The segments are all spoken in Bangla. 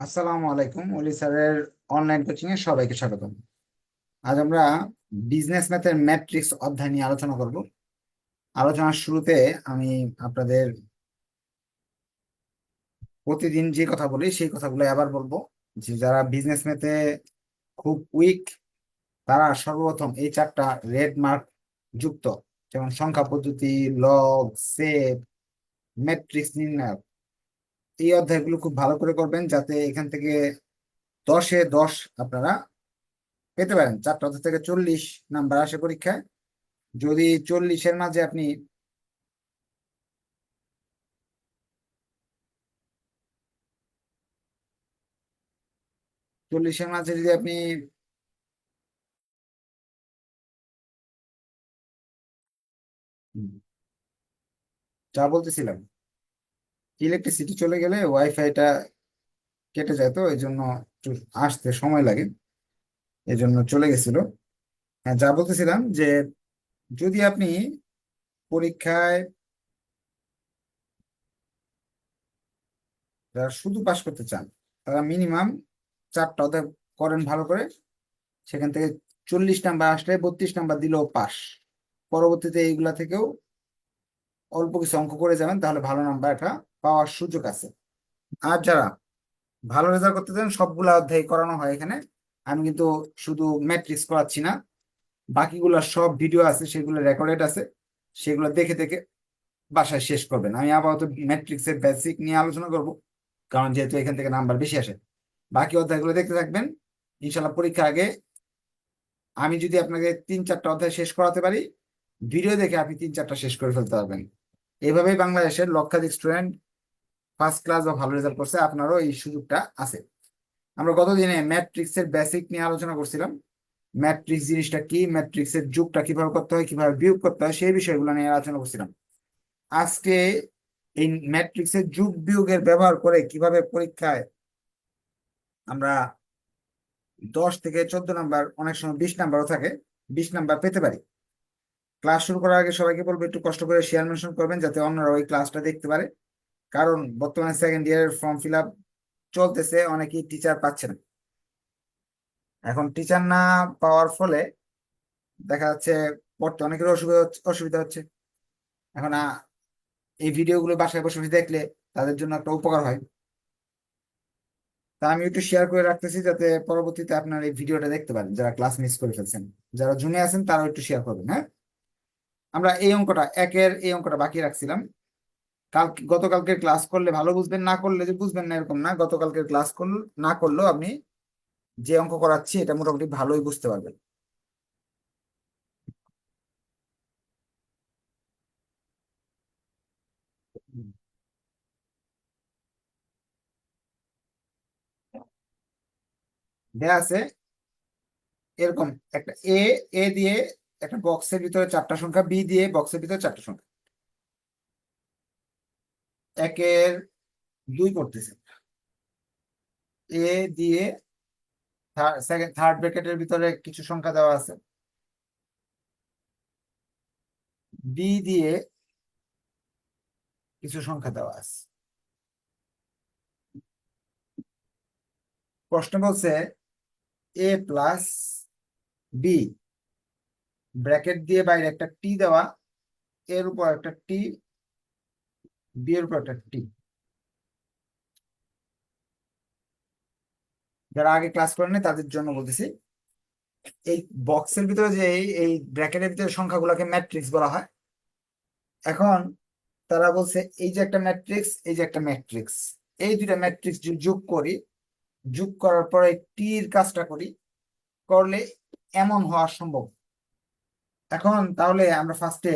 আসসালামু আলাইকুম অলি স্যারের অনলাইন কোচিং এ সবাইকে স্বাগতম। আজ আমরা বিজনেস ম্যাথের ম্যাট্রিক্স অধ্যায় নিয়ে আলোচনা করব। আলোচনার শুরুতে আমি আপনাদের প্রতিদিন যে কথা বলি সেই কথাগুলো আবার বলব, যে যারা বিজনেস ম্যাথে খুব উইক তারা সর্বপ্রথম এই চারটা রেড মার্ক যুক্ত, যেমন সংখ্যা পদ্ধতি লগ সেভ ম্যাট্রিক্স নির্ণায়ক। এই অধ্যায়গুলো খুব ভালো করে করবেন যাতে এখান থেকে দশে দশ আপনারা পেতে পারেন। চারটা অধ্যায় থেকে চল্লিশ নাম্বার আসে পরীক্ষায়। যদি চল্লিশের মাঝে আপনি চল্লিশের মাঝে যদি আপনি যা বলতেছিলাম ইলেকট্রিসিটি চলে গেলে ওয়াইফাইটা কেটে যায় তো এই জন্য একটু আসতে সময় লাগে এই জন্য চলে গেছিল। হ্যাঁ যা বলতেছিলাম যে যদি আপনি পরীক্ষায় যারা শুধু পাশ করতে চান, তারা মিনিমাম চারটা অধ্যায় করেন ভালো করে, সেখান থেকে চল্লিশ নাম্বার আসলে বত্রিশ নাম্বার দিলেও পাস পরবর্তীতে এইগুলা থেকেও অল্প কিছু অঙ্ক করে যাবেন, তাহলে ভালো নাম্বার একটা পাওয়ার সুযোগ আছে। আর যারা ভালো রেজাল্ট করতে চান, সবগুলা অধ্যায় করানো হয় এখানে। আমি কিন্তু শুধু ম্যাট্রিক্স করাচ্ছি না, বাকিগুলো সব ভিডিও আছে, সেগুলো রেকর্ডেড আছে, সেগুলো দেখে দেখে বাসায় শেষ করবেন। আমি আপাতত ম্যাট্রিক্সের বেসিক নিয়ে আলোচনা করব, কারণ যেহেতু এখান থেকে নাম্বার বেশি আসে। বাকি অধ্যায়গুলো দেখতে থাকবেন। ইনশাল্লাহ পরীক্ষা আগে আমি যদি আপনাকে তিন চারটা অধ্যায় শেষ করাতে পারি ভিডিও দেখে আপনি তিন চারটা শেষ করে ফেলতে পারবেন। এভাবেই বাংলাদেশের লক্ষাধিক স্টুডেন্ট ফার্স্ট ক্লাস বা ভালো রেজাল্ট করছে, আপনারও এই সুযোগটা আছে। আমরা গতদিনে ম্যাট্রিক্সের বেসিক নিয়ে আলোচনা করছিলাম। ম্যাট্রিক্স জিনিসটা কি? ম্যাট্রিক্সের যুগটা কীভাবে করতে হয়, কীভাবে বিয়োগ করতে হয়, সেই বিষয়গুলো নিয়ে আলোচনা করছিলাম। আজকে এই ম্যাট্রিক্সের যুগ বিয়োগের ব্যবহার করে কীভাবে পরীক্ষায় আমরা দশ থেকে চোদ্দ নাম্বার, অনেক সময় বিশ নাম্বারও থাকে, বিশ নাম্বার পেতে পারি। ক্লাস শুরু করার আগে সবাইকে বলব, একটু কষ্ট করে শেয়ার মেনশন করবেন, যাতে অন্যরা ওই ক্লাসটা দেখতে পারে। কারণ বর্তমানে সেকেন্ড ইয়ারের ফর্ম ফিল আপ চলতেছে, অনেকেই টিচার পাচ্ছে না। এখন টিচার না পাওয়ার ফলে দেখা যাচ্ছে পড়তে অনেকের অসুবিধা অসুবিধা হচ্ছে। এখন এই ভিডিওগুলো বাসায় বসে বসে দেখলে তাদের জন্য একটা উপকার হয়। তা আমি একটু শেয়ার করে রাখতেছি যাতে পরবর্তীতে আপনার এই ভিডিওটা দেখতে পারেন, যারা ক্লাস মিস করে ফেলছেন। যারা জুনে আছেন তারাও একটু শেয়ার করবেন হ্যাঁ? আমরা এই অঙ্কটা, একের এই অঙ্কটা বাকি রাখছিলাম। কাল গতকালকে ক্লাস করলে ভালো বুঝবেন, না করলে যে বুঝবেন না এরকম না। গতকালকে ক্লাস করল না করলেও আপনি যে অঙ্ক করাচ্ছি এটা মোটামুটি ভালোই বুঝতে পারবেন। আছে এরকম একটা এ এ দিয়ে একটা বক্সের ভিতরে চারটা সংখ্যা বি দিয়ে বক্সের ভিতরে চারটা সংখ্যা। একের দুই করতেছে। এ দিয়ে থার্ড ব্র্যাকেটের ভিতরে কিছু সংখ্যা দেওয়া আছে। বি দিয়ে কিছু সংখ্যা দেওয়া আছে। প্রশ্ন বলছে এ প্লাস বি ব্র্যাকেট দিয়ে বাইরে একটা টি দেওয়া, এর উপর একটা টি বি এর টি যারা আগে ক্লাস করেনি তাদের জন্য বলতেছি, এই বক্সের ভিতরে যে এই ব্র্যাকেটের ভিতরে সংখ্যাগুলোকে ম্যাট্রিক্স বলা হয়, এখন তারা বলছে এই যে একটা ম্যাট্রিক্স এই যে একটা ম্যাট্রিক্স এই দুইটা ম্যাট্রিক্স যোগ করি, যোগ করার পরে টির কাজটা করি, করলে এমন হওয়া সম্ভব। এখন তাহলে আমরা ফার্স্টে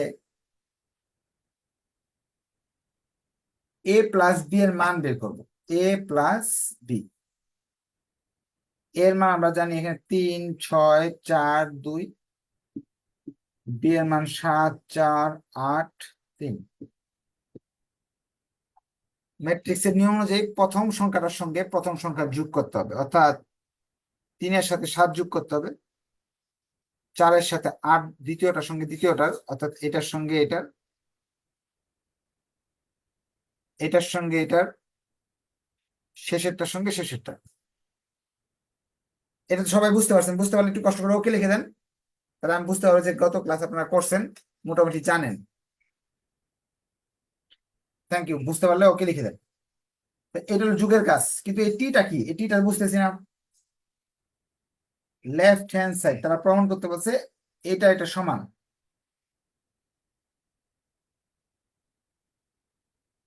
এ প্লাস বি এর মান বের করব। এ প্লাস বি এর মান আমরা জানি এখানে তিন, ছয়, চার, দুই। বি এর মান সাত, চার, আট, তিন। ম্যাট্রিক্সের নিয়ম অনুযায়ী প্রথম সংখ্যাটার সঙ্গে প্রথম সংখ্যা যোগ করতে হবে। অর্থাৎ তিনের সাথে সাত যোগ করতে হবে। চারের সাথে আট দ্বিতীয়টার সঙ্গে দ্বিতীয়টার, অর্থাৎ এটার সঙ্গে এটার এটার সঙ্গে এটার, শেষেরটার সঙ্গে শেষেরটা এটা সবাই বুঝতে পারছেন, বুঝতে পারলে একটু কষ্ট করে ওকে লিখে দেন। তাহলে আমি বুঝতে পারব যে গত ক্লাস আপনারা করছেন, মোটামুটি জানেন। থ্যাংক ইউ বুঝতে পারলে ওকে লিখে দেন। এটা হলো যুগের কাজ, কিন্তু এই টিটা কি? এই টিটা বুঝতেছি না। লেফট হ্যান্ড সাইড তারা প্রমাণ করতে পারছে এটা এটা সমান।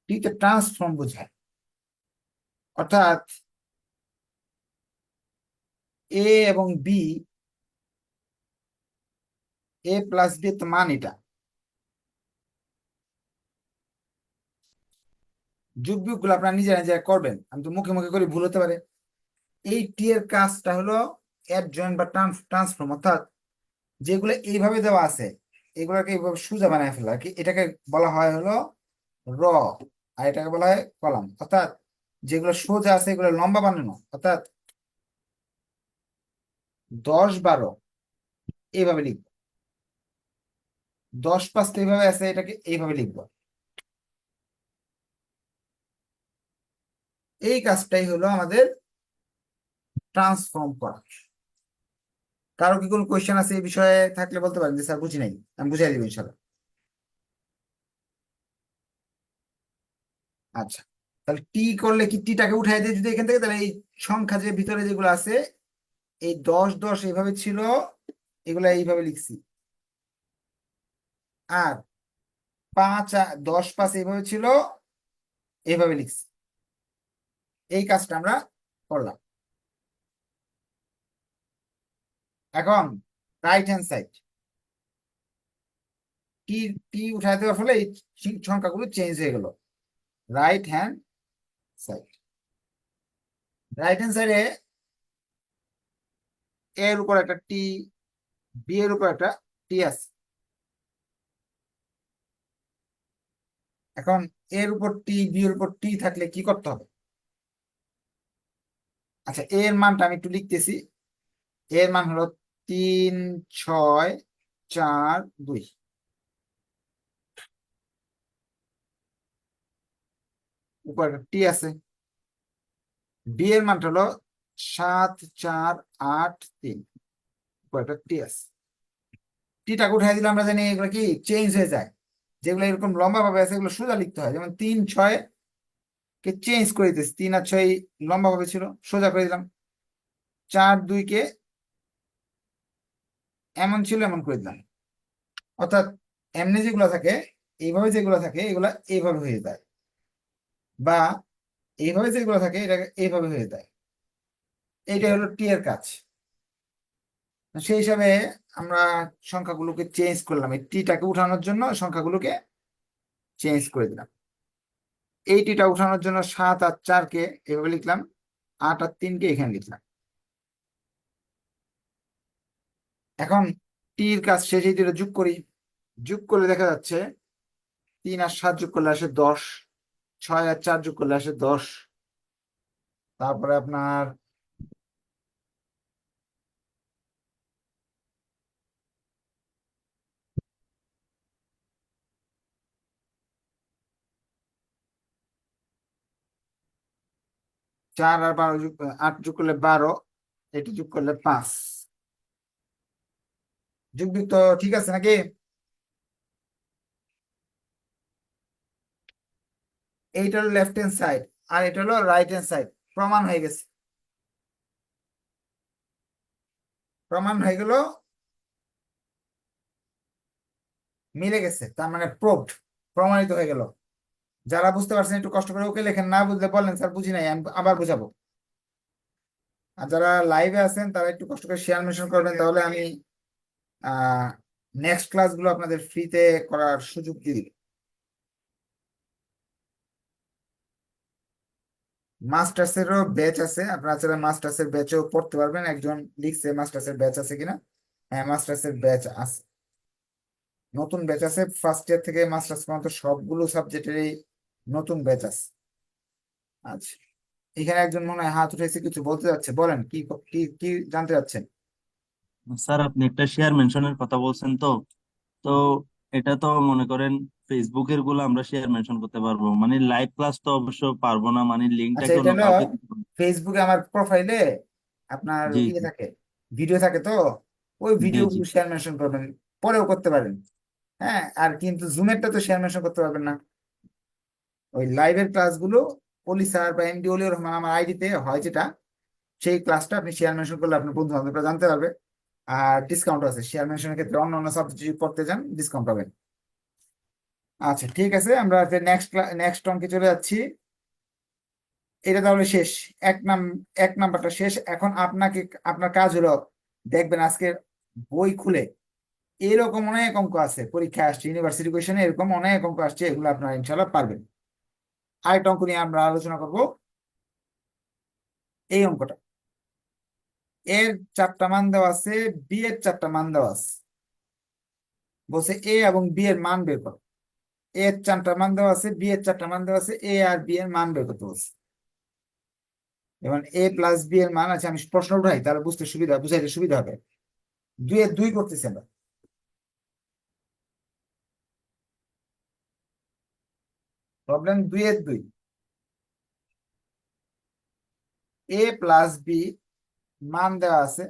টিতে ট্রান্সফর্ম বোঝায়। অর্থাৎ এ এবং বি এ প্লাস বি মান এটা। যুগগুলো আপনারা নিজেরা নিজেরা করবেন, আমি তো মুখে মুখে করি, ভুল হতে পারে। এই টি এর কাজটা হলো অ্যাডজয়েন্ট বা ট্রান্সফর্ম অর্থাৎ যেগুলো এইভাবে দেওয়া আছে, এগুলোকে এইভাবে সোজা বানায় ফেলা। কি এটাকে বলা হয় হলো র আর এটাকে বলা হয় কলাম। অর্থাৎ যেগুলো সোজা আছে, এগুলো লম্বা বানানো। অর্থাৎ দশ বারো, এইভাবে লিখব। দশ পাঁচ তো এইভাবে আছে, এটাকে এইভাবে লিখব। এই কাজটাই হলো আমাদের ট্রান্সফর্ম করা। কারও কি কোনো কোয়েশ্চেন আছে এই বিষয়ে থাকলে বলতে পারেন যে, স্যার, বুঝি নাই। আমি বুঝাই দিব ইনশাল্লাহ। আচ্ছা তাহলে টি করলে কি টিটাকে উঠাই দিয়ে যদি এখান থেকে? তাহলে এই সংখ্যা যে ভিতরে যেগুলো আছে, এই দশ দশ এইভাবে ছিল, এগুলা এইভাবে লিখছি। আর পাঁচ দশ পাঁচ এইভাবে ছিল, এইভাবে লিখছি। এই কাজটা আমরা করলাম। এখন রাইট হ্যান্ড সাইড টি টি উঠাই দেওয়ার ফলে এই সংখ্যাগুলো চেঞ্জ হয়ে গেল। Right hand side right hand সাইডে এর উপর একটা টি বি এর উপর একটা টি আছে। এখন এর উপর টি বি এর উপর টি থাকলে কি করতে হবে? আচ্ছা এর মানটা আমি একটু লিখতেছি। এর মান হলো তিন, ছয়, চার, দুই। উপর টি আছে। বি এর মানটা হলো সাত, চার, আট, তিন। উপর একটা টি আছে। টিটাকে উঠাই দিলে আমরা জানি এগুলো কি চেঞ্জ হয়ে যায়। যেগুলো এরকম লম্বা ভাবে আছে, এগুলো সোজা লিখতে হয়। যেমন তিন, ছয় কে চেঞ্জ করে দিতেছি। তিন আর ছয় লম্বা ভাবে ছিল, সোজা করে দিলাম। চার, দুই কে এমন ছিল, এমন করে দিলাম। অর্থাৎ এমনি যেগুলো থাকে, এইভাবে যেগুলো থাকে, এগুলা এইভাবে হয়ে যায়। বা এইভাবে যেগুলো থাকে, এটাকে এইভাবে হয়ে যায়। এইটা হলো টি এর কাজ। সেই হিসাবে আমরা সংখ্যাগুলোকে চেঞ্জ করলাম। এই টিটাকে উঠানোর জন্য সংখ্যাগুলোকে চেঞ্জ করে দিলাম। এই টিটা উঠানোর জন্য সাত আর চারকে এভাবে লিখলাম। আট আর তিনকে এখানে লিখলাম। এখন টির কাজ শেষ দুটো যোগ করি। যোগ করলে দেখা যাচ্ছে তিন আর সাত যোগ করলে আসে দশ। ছয় আর চার যোগ করলে আসে দশ। তারপরে আপনার চার আর বারো যোগ, আট যোগ করলে বারো এটি যোগ করলে পাঁচ। যোগ তো ঠিক আছে নাকি? এইটা হলো লেফট হ্যান্ড সাইড আর এটা হলো রাইট হ্যান্ড সাইড প্রমাণ হয়ে গেছে। প্রমাণ হয়ে গেল, মিলে গেছে, তার মানে প্রুভড প্রমাণিত হয়ে গেল। যারা বুঝতে পারছেন একটু কষ্ট করে ওকে লেখেন, না বুঝলে বলেন, স্যার বুঝি নাই আবার বুঝাবো। আর যারা লাইভে আছেন, তারা একটু কষ্ট করে শেয়ার মেনশন করবেন, তাহলে আমি, আহ নেক্সট ক্লাসগুলো আপনাদের ফ্রিতে করার সুযোগ দিয়ে মাস্টার্সেরও ব্যাচ আছে। আপনারা চাইলে মাস্টার্সের ব্যাচেও পড়তে পারবেন। একজন লিখছে মাস্টার্সের ব্যাচ আছে কিনা? হ্যাঁ মাস্টার্সের ব্যাচ আছে। নতুন ব্যাচ আছে। ফার্স্ট ইয়ার থেকে মাস্টার্স পর্যন্ত সবগুলো সাবজেক্টেরই নতুন ব্যাচ আছে। আচ্ছা। এখানে একজন মনে হয় হাত উঠেছে কিছু বলতে যাচ্ছে। বলেন, কি কি কি জানতে চাচ্ছেন? স্যার, আপনি একটা শেয়ার মেনশনের কথা বলছেন তো। তো এটা তো মনে করেন ফেসবুকেরগুলো আমরা শেয়ার মেনশন করতে পারব। মানে লাইভ ক্লাস তো অবশ্য পারব না মানে লিঙ্কটা আচ্ছা এটা? ফেসবুকে আমার প্রোফাইলে আপনার জি ইয়ে জি। থাকে ভিডিও থাকে তো? ওই জি ভিডিও জি শেয়ার মেনশন করবেন পরেও করতে পারেন। হ্যাঁ আর কিন্তু জুমেরটা তো শেয়ার মেনশন করতে পারবেন না। ওই লাইভের ক্লাসগুলো অলি স্যার বা এমডি অলিউর রহমান আমার আইডিতে হয় যেটা সেই ক্লাসটা আপনি শেয়ার মেনশন করলে আপনার বন্ধু বান্ধবরা জানতে পারবে। আর ডিসকাউন্ট আছে। শেয়ার মেনশনের ক্ষেত্রে অন্য অন্য সাবজেক্ট যদি পড়তে যান ডিসকাউন্ট পাবেন। আচ্ছা ঠিক আছে, আমরা যে নেক্সট নেক্সট অঙ্কে চলে যাচ্ছি। এটা তাহলে শেষ। এক নাম, এক নাম্বারটা শেষ। এখন আপনাকে, আপনার কাজ হলো, দেখবেন আজকে বই খুলে এরকম অনেক অঙ্ক আছে। পরীক্ষা আসছে ইউনিভার্সিটি কোয়েশনে এরকম অনেক অঙ্ক আসছে, এগুলো আপনারা ইনশাল্লাহ পারবেন। আরেকটা অঙ্ক নিয়ে আমরা আলোচনা করব। এই অঙ্কটা। এর চারটা মান দেওয়া আছে বি এর চারটা মান দেওয়া আছে। বলছে এ এবং বি এর মান বের করো। এ এর চারটা মান দেওয়া আছে বি এর চারটা মান দেওয়া আছে এ আর বি এর মান বের করতে বলছে। এবং এ প্লাস বি এর মান আছে, আমি প্রশ্ন উঠাই, তাহলে বুঝতে সুবিধা, বুঝাইতে সুবিধা হবে। দুই এর দুই করতেছি আমরা। প্রবলেম দুই এর দুই। এ প্লাস বি মান দেওয়া আছে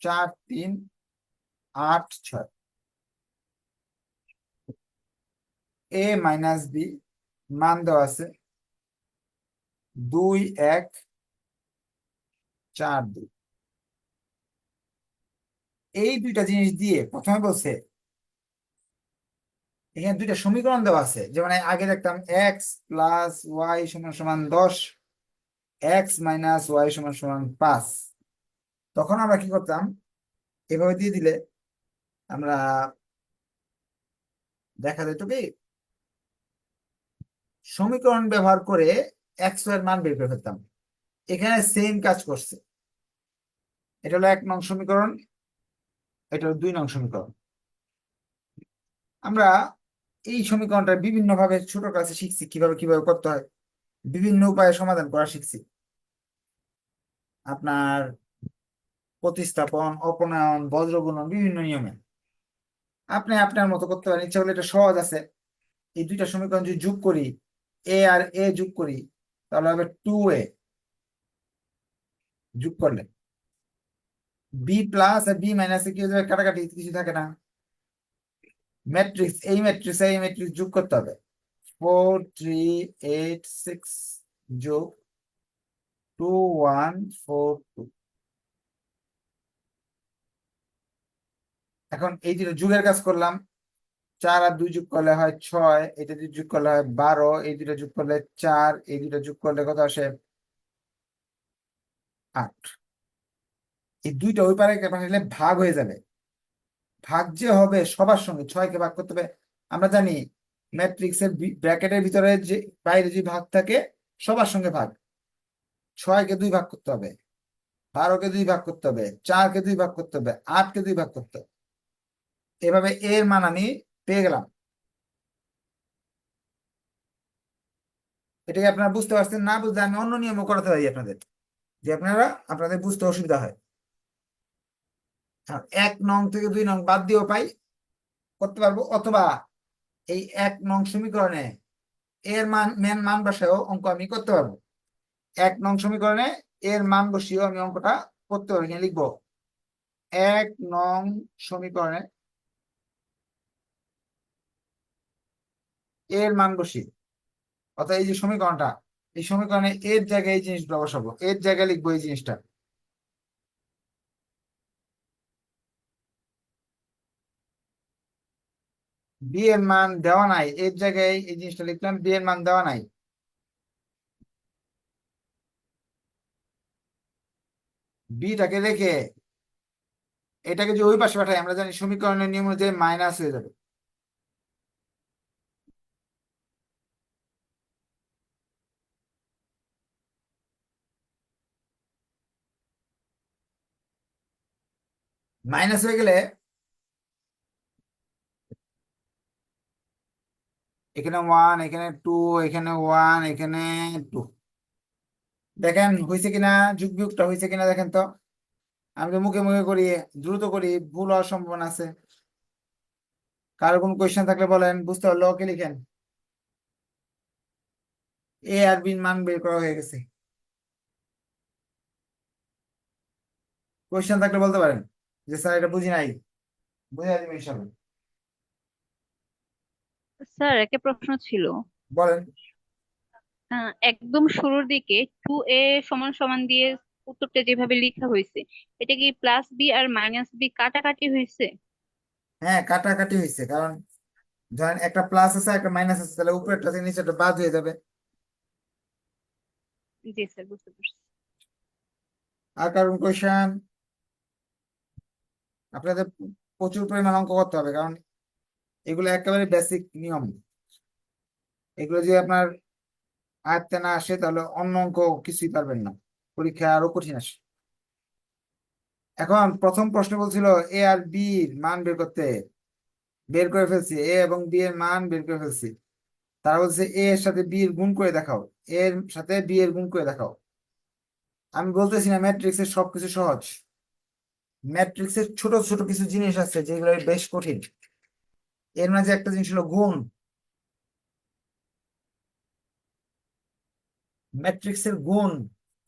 চার, তিন, আট, ছয়। এ মাইনাস বি মান দেওয়া আছে দুই, এক, চার, দুই। এই দুইটা জিনিস দিয়ে প্রথমে বলছে, এখানে দুইটা সমীকরণ দেওয়া আছে। যেমন আগে দেখতাম এক্স প্লাস ওয়াই সমান সমান দশ এক্স মাইনাস ওয়াই সমান সমান পাঁচ। তখন আমরা কি করতাম? এভাবে দিয়ে দিলে আমরা দেখা যেত কি, সমীকরণ ব্যবহার করে এক্সের মান বের করে ফেলতাম। এখানে সেম কাজ করছে। এটা হলো এক নং সমীকরণ, এটা হলো দুই নং সমীকরণ। আমরা এই সমীকরণটা বিভিন্নভাবে ছোট ক্লাসে শিখছি, কীভাবে কীভাবে করতে হয়, বিভিন্ন উপায়ে সমাধান করা শিখছি। আপনার প্রতিস্থাপন, অপনয়ন, বজ্রগুণন, বিভিন্ন নিয়মে। আপনি আপনার মতো করতে পারেন। ইচ্ছা করলে এটা সহজ আছে। এই দুইটা সমীকরণ যদি যোগ করি, এ আর এ যোগ করি, তাহলে হবে টু এ যোগ করলে। বি প্লাস আর বি মাইনাসে কি হয়ে যাবে? কাটাকাটি, কিছু থাকে না। ম্যাট্রিক্স এই ম্যাট্রিক্স এই ম্যাট্রিক্স যোগ করতে হবে। ফোর থ্রি এইট সিক্স যোগ এখন এই দুটো যুগের কাজ করলাম, চার আর দুই যোগ করলে হয় ছয় এটা দুই যোগ করলে হয় বারো, এই দুটো যোগ করলে চার, এই দুটো যোগ করলে কত আসে আট। এই দুইটা ওই পারে পাঠালে ভাগ হয়ে যাবে। ভাগ যে হবে সবার সঙ্গে, ছয়কে ভাগ করতে হবে। আমরা জানি ম্যাট্রিক্সের ব্র্যাকেটের ভিতরে যে বাইরে যে ভাগ থাকে, সবার সঙ্গে ভাগ। ছয়কে দুই ভাগ করতে হবে, বারোকে দুই ভাগ করতে হবে, চারকে দুই ভাগ করতে হবে, আটকে দুই ভাগ করতে হবে। এভাবে এর মান আমি পেয়ে গেলাম। এটাকে আপনারা বুঝতে পারছেন না বুঝতে আমি অন্য নিয়মও করাতে পারি আপনাদের, যে আপনারা, আপনাদের বুঝতে অসুবিধা হয়। এক নং থেকে দুই নং বাদ দিয়েও পাই, করতে পারব, অথবা এই এক নং সমীকরণে এর মান মেন মান বসায়ও অঙ্ক আমি করতে পারব। এক নং সমীকরণে এর মান বসিয়েও আমি অঙ্কটা করতে এখানে লিখব, এক নং সমীকরণে এর মান বসিয়ে, অর্থাৎ এই যে সমীকরণটা, এই সমীকরণে এর জায়গায় এই জিনিসটা বসাবো। এর জায়গায় লিখব এই জিনিসটা। বি এর মান দেওয়া নাই, এর জায়গায় এই জিনিসটা লিখলাম বি এর মান দেওয়া নাই। বিটাকে রেখে এটাকে যে ওই পাশে পাঠাই আমরা জানি সমীকরণের নিয়ম অনুযায়ী মাইনাস হয়ে যাবে। মাইনাস হয়ে গেলে এখানে ওয়ান এখানে টু এখানে ওয়ান এখানে টু দেখেন হয়েছে কিনা যুগ বিয়োগটা হয়েছে কিনা দেখেন তো। আমি তো মুখে মুখে করি দ্রুত করি ভুল হওয়ার সম্ভাবনা আছে। কারও কোনো কোয়েশ্চেন থাকলে বলেন বুঝতে পারলে ওকে লিখেন। এ আর বিন মান বের করা হয়ে গেছে। কোয়েশ্চেন থাকলে বলতে পারেন যে স্যার এটা বুঝি নাই। বুঝে দিবেন ইনশাল্লাহ স্যার একটা প্রশ্ন ছিল। বলেন। একদম শুরুর দিকে টু এ সমান সমান দিয়ে উত্তরটা যেভাবে লেখা হয়েছে এটা কি প্লাস বি আর মাইনাস বি কাটাকাটি হয়েছে? হ্যাঁ কাটাকাটি হয়েছে কারণ ধরেন একটা প্লাস আছে একটা মাইনাস আছে তাহলে উপরেরটা থেকে নিচেরটা বাদ হয়ে যাবে। জি স্যার বুঝতে পারছি। আর কারণ কোয়েশ্চেন আপনাদের প্রচুর পরিমাণ অঙ্ক করতে হবে কারণ এগুলো একেবারে বেসিক নিয়ম। এগুলো যদি আপনার আয়ত্তে না আসে, তাহলে অন্য অঙ্ক কিছুই পারবেন না। পরীক্ষা আরও কঠিন আসে। এখন প্রথম প্রশ্ন বলছিল এ আর বি মান বের করতে। বের করে ফেলছি এ এবং বি এর মান বের করে ফেলছি। তারা বলছে এ এর সাথে বি এর গুণ করে দেখাও। এর সাথে বি এর গুণ করে দেখাও। আমি বলতেছি না ম্যাট্রিক্সের সবকিছু সহজ। ম্যাট্রিক্সের ছোট ছোট কিছু জিনিস আছে, যেগুলো বেশ কঠিন। এর মাঝে একটা জিনিস হলো গুণ। ম্যাট্রিক্সের গুণ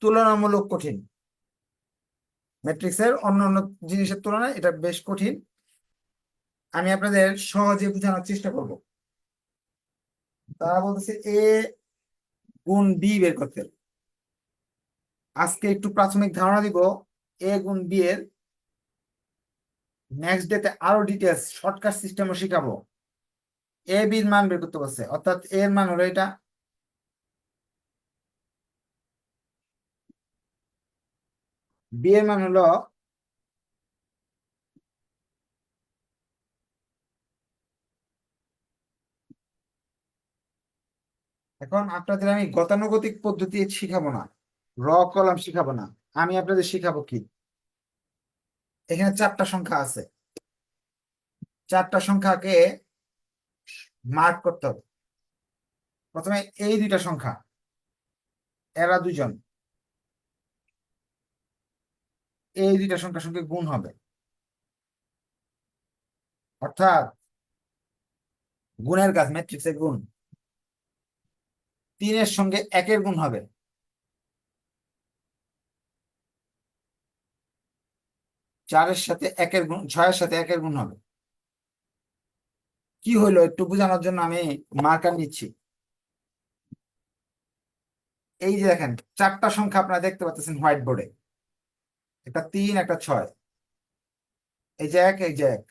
তুলনামূলক কঠিন। ম্যাট্রিক্সের অন্য অন্য জিনিসের তুলনায় এটা বেশ কঠিন। আমি আপনাদের সহজে বোঝানোর চেষ্টা করব। তারা বলতেছে এ গুণ বি বের করতে। আজকে একটু প্রাথমিক ধারণা দিব। এ গুণ বি এর নেক্সট ডেতে আরও ডিটেলস শর্টকাট সিস্টেমও শিখাবো। এ বির মান বের করতে বলছে। অর্থাৎ এর মান হলো এটা বি এর মান হলো এখন আপনাদের আমি গতানুগতিক পদ্ধতি শিখাবো না। র কলাম শিখাবো না। আমি আপনাদের শিখাবো কি? এখানে চারটা সংখ্যা আছে। চারটা সংখ্যাকে মার্ক করতে হবে। প্রথমে এই দুইটা সংখ্যা, এরা দুজন। এই দুইটা সংখ্যার সঙ্গে গুণ হবে। অর্থাৎ গুণের কাজ ম্যাট্রিক্সের গুণ। তিনের সঙ্গে একের গুণ হবে। চারের সাথে একের গুণ, ছয়ের সাথে একের গুণ হবে। কি হইল একটু বোঝানোর জন্য আমি মার্কার নিচ্ছি। এই যে দেখেন, চারটা সংখ্যা আপনারা দেখতে পাচ্ছেন হোয়াইট বোর্ডে একটা তিন, একটা ছয়। এই যে এক, এই যে এক।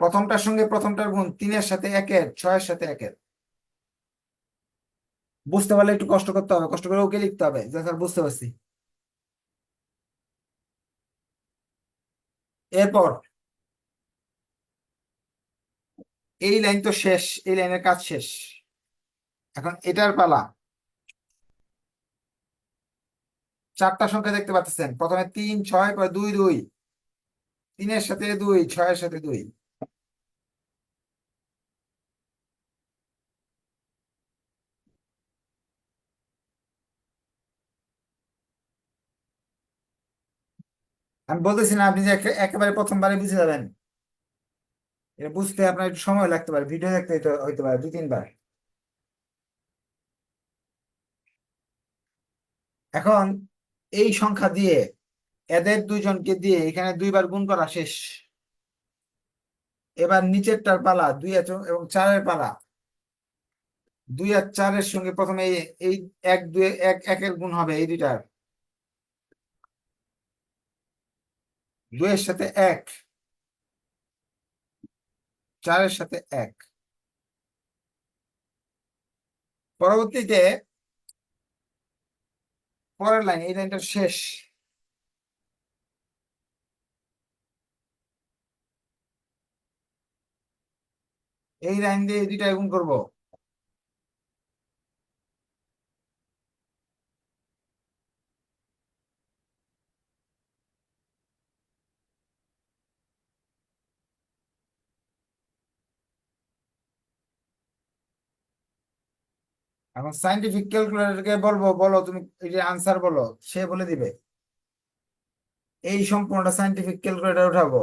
প্রথমটার সঙ্গে প্রথমটার গুণ তিনের সাথে একের, ছয়ের সাথে একের। বুঝতে পারলে একটু কষ্ট করতে হবে, কষ্ট করে ওকে লিখতে হবে। যে স্যার বুঝতে পারছি। এরপর এই লাইন তো শেষ, এই লাইনের কাজ শেষ। এখন এটার পালা। চারটা সংখ্যা দেখতে পাচ্ছেন। প্রথমে তিন, ছয়, পরে দুই দুই। তিনের সাথে দুই, ছয়ের সাথে দুই। আমি বলতেছি না, আপনি যে একেবারে প্রথমবারে বুঝে যাবেন। এটা বুঝতে আপনার একটু সময় লাগতে পারে, ভিডিও দেখতে হইতে পারে, দুই, তিনবার। এখন এই সংখ্যা দিয়ে, এদের দুইজনকে দিয়ে এখানে দুইবার গুণ করা শেষ। এবার নিচেরটার পালা, দুই এবং চারের পালা। দুই আর চারের সঙ্গে প্রথমে এই এক, দুই, এক, একের গুণ হবে এই দুইটার। দুইয়ের সাথে এক। চারের সাথে এক। পরবর্তীতে পরের লাইন এই লাইনটা শেষ। এই লাইন দিয়ে দুইটা গুণ করব। এখন সাইন্টিফিক ক্যালকুলেটরকে বলব, বলো তুমি এটা আনসার বলো, সে বলে দিবে। এই সম্পূর্ণটা সাইন্টিফিক ক্যালকুলেটর উঠাবো।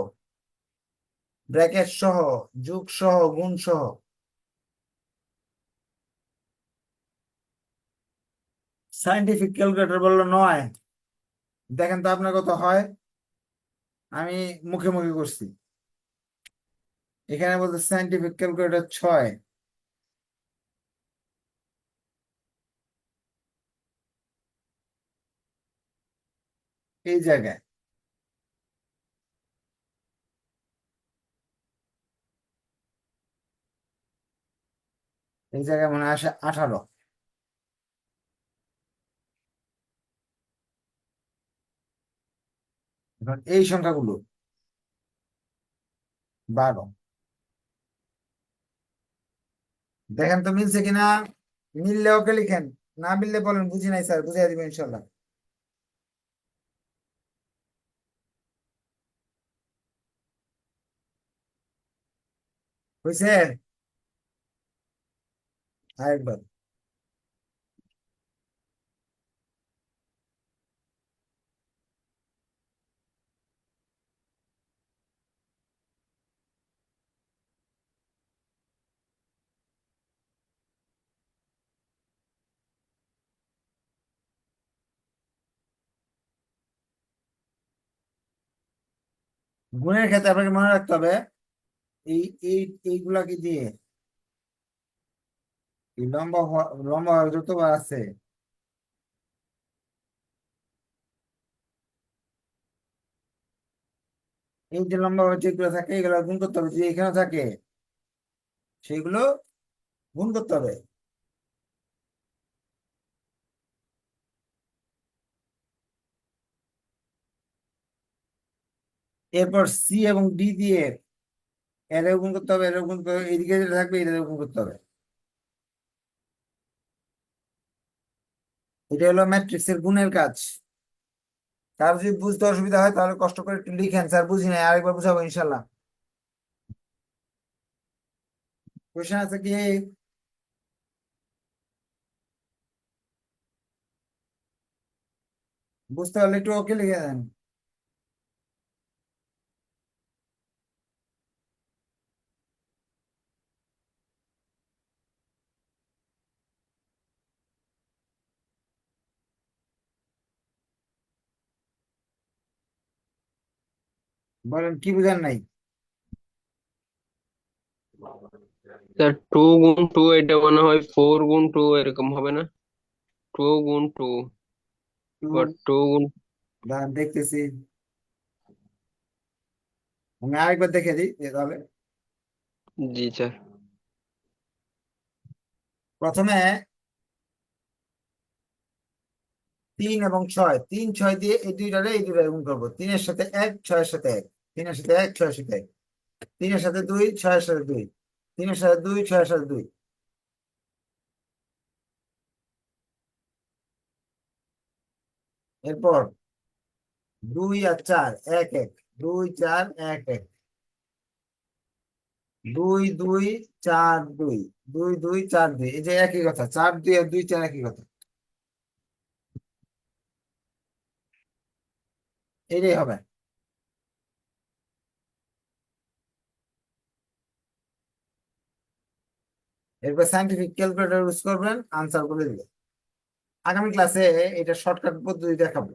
ব্র্যাকেট সহ, যুগ সহ, গুণ সহ। সাইন্টিফিক ক্যালকুলেটর বলল নয়। দেখেন তো আপনার কত হয়। আমি মুখে মুখে করছি। এখানে বলতে সাইন্টিফিক ক্যালকুলেটর ছয়। এই জায়গায়। এই জায়গায় মনে আসে আঠারো। এই সংখ্যাগুলো বারো। দেখেন তো মিলছে কিনা? মিললে ওকে লিখেন, না মিললে বলেন, বুঝি নাই স্যার, বুঝাই দিবেন ইনশাল্লাহ। হয়েছে আরেকবার গুণের ক্ষেত্রে আপনাকে মনে রাখতে হবে এই এই, এইগুলাকে দিয়ে লম্বা লম্বা যতবার আছে, এই যে লম্বা যেগুলো থাকে, এগুলো গুণ করতে হবে। যে এখানে থাকে, সেগুলো গুণ করতে হবে। এরপর সি এবং ডি দিয়ে এরও গুণ করতে হবে এরও গুণ করতে হবে এদিকে যেটা থাকবে এটাও গুণ করতে হবে। এটা হলো ম্যাট্রিক্সের গুণের কাজ। তার যদি বুঝতে অসুবিধা হয়, তাহলে কষ্ট করে একটু লিখেন। স্যার, বুঝি নাই, আরেকবার বুঝাবো ইনশাল্লাহ কোশ্চেন আছে কি? বুঝতে পারলে একটু ওকে লিখে দেন। বলেন কি বুঝেন নাই? স্যার টু গুণ টু এটা মনে হয় ফোর গুণ টু এরকম হবে না? টু গুণ টু টু গুণ দাঁড়ান দেখতেছি। আমি আরেকবার দেখে দিই তাহলে। জি স্যার। প্রথমে তিন এবং ছয়। তিন, ছয় দিয়ে এই দুইটারে এই দুইটা গুণ করব। তিনের সাথে এক, ছয়ের সাথে এক। তিনের সাথে এক, ছয়ের সাথে এক। তিনের সাথে দুই, ছয়ের সাথে দুই। তিনের সাথে দুই, ছয়ের সাথে দুই। এরপর দুই আর চার, এক এক। দুই, চার, এক এক। দুই দুই, চার, দুই। দুই দুই, চার, দুই। এই যে একই কথা, চার, দুই আর দুই, চার একই কথা। এটাই হবে। এরপর সাইন্টিফিক ক্যালকুলেটর ইউজ করবেন আনসার করে দিবেন। আগামী ক্লাসে এটা শর্টকাট পদ্ধতি দেখাবো।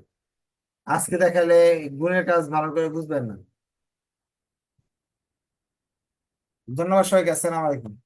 আজকে দেখালে গুণের কাজ ভালো করে বুঝবেন না। ধন্যবাদ সবাইকে, আসসালামু আলাইকুম।